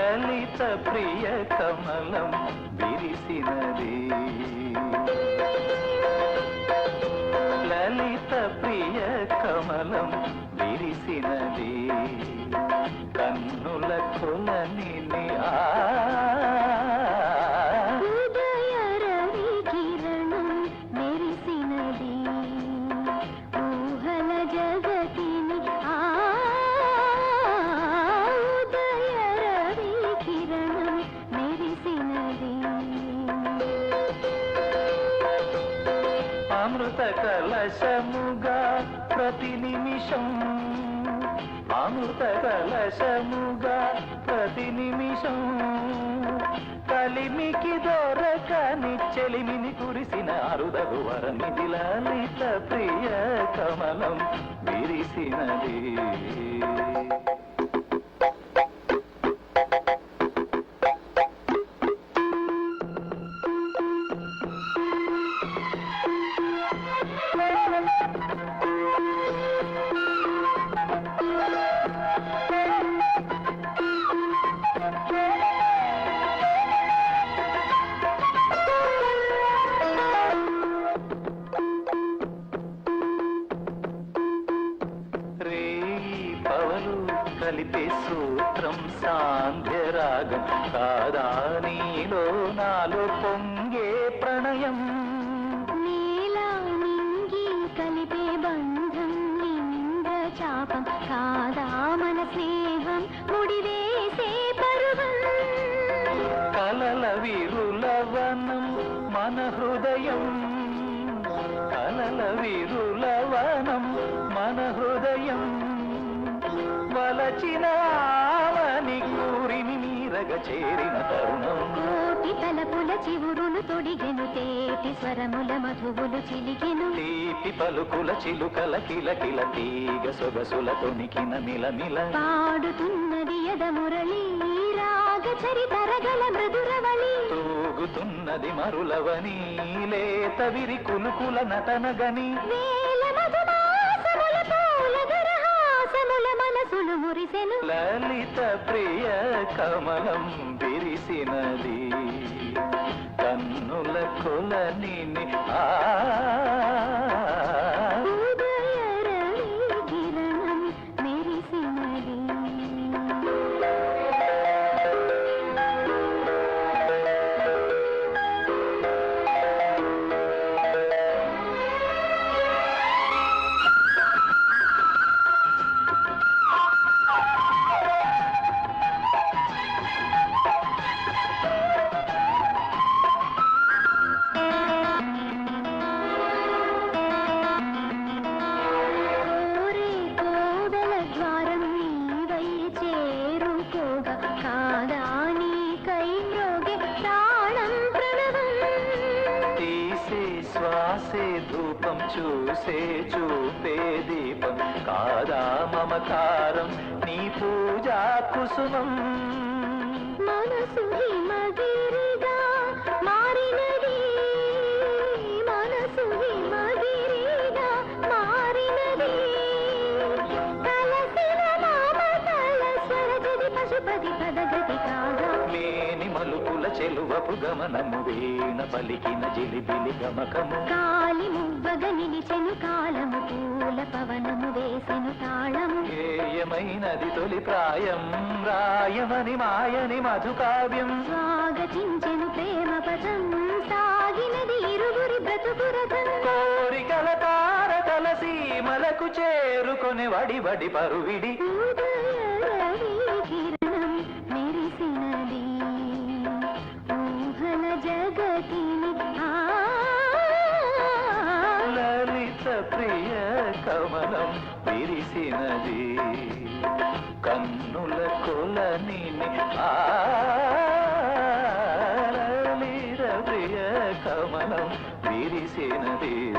లలిత ప్రియ కమలం విరిసినది. లలిత ప్రియ కమలం విరిసినది. అమృత కలశముగా ప్రతి నిమిషం. అమృత కలశముగా ప్రతి నిమిషం. కలిమికి దొరకని చెలిమిని కురిసిన అరుదగు వరమిది లలిత ప్రియ కమలం విరిసినది. కలిపే సూత్రం సాంధ్యరాగం. కాదా నీలో నాలో పొంగే ప్రణయం. నీలా నింగి కలిపే బంధం ఇంద్ర చాపం. కాదా మన స్నేహం ముడివేసే పరువం. కలల విరులవనం మన హృదయం. కలల విరులవనం మన హృదయం. వలచిన ఆవని కూరిని మీరగ చేరిన తరుణం. కోటి తలపుల చివురులు తొడిగెను తేటి స్వరముల మధువులు చిలికెను. తీపి పలుకుల చిలుకల కిలకిల తీగ సొగసుల తొణికిన మిలమిల పాడుతున్నది యద మురళి రాగ చరితరగల మృదురవళి తూగుతున్నది మరులవని లేత విరి కులుకుల నటనగని వేల మనసులు మురిసెను. లలిత ప్రియ కమలం విరిసినది. కన్నుల కొలని ఆ శ్వాసే ధూపం చూసే చూపే దీపం. కాదా మమకారం నీ పూజా కుసుమం. మనసు హిమగిరిగా మారినది. మనసు హిమగిరిగా మారినది. కలసిన స్వరజది పశుపతి చెలువపు గమనము వీణ పలికిన జిలిబిలి గమకము. కాలి మువ్వగ నిలిచెను కాలము పూల పవనము వేసెను తాళము. ఏయమైనది తొలి ప్రాయం రాయమని మాయని మధుకావ్యం. స్వాగతించెను ప్రేమ పదం సాగినది ఇరుగురి బ్రతుకురథం కోరికల తారతల సీమలకు చేరుకొని వడి వడి పరువిడి. ప్రియ కమలం విరిసినది. కన్నుల కొలని ఆ ప్రియ కమలం విరిసినది.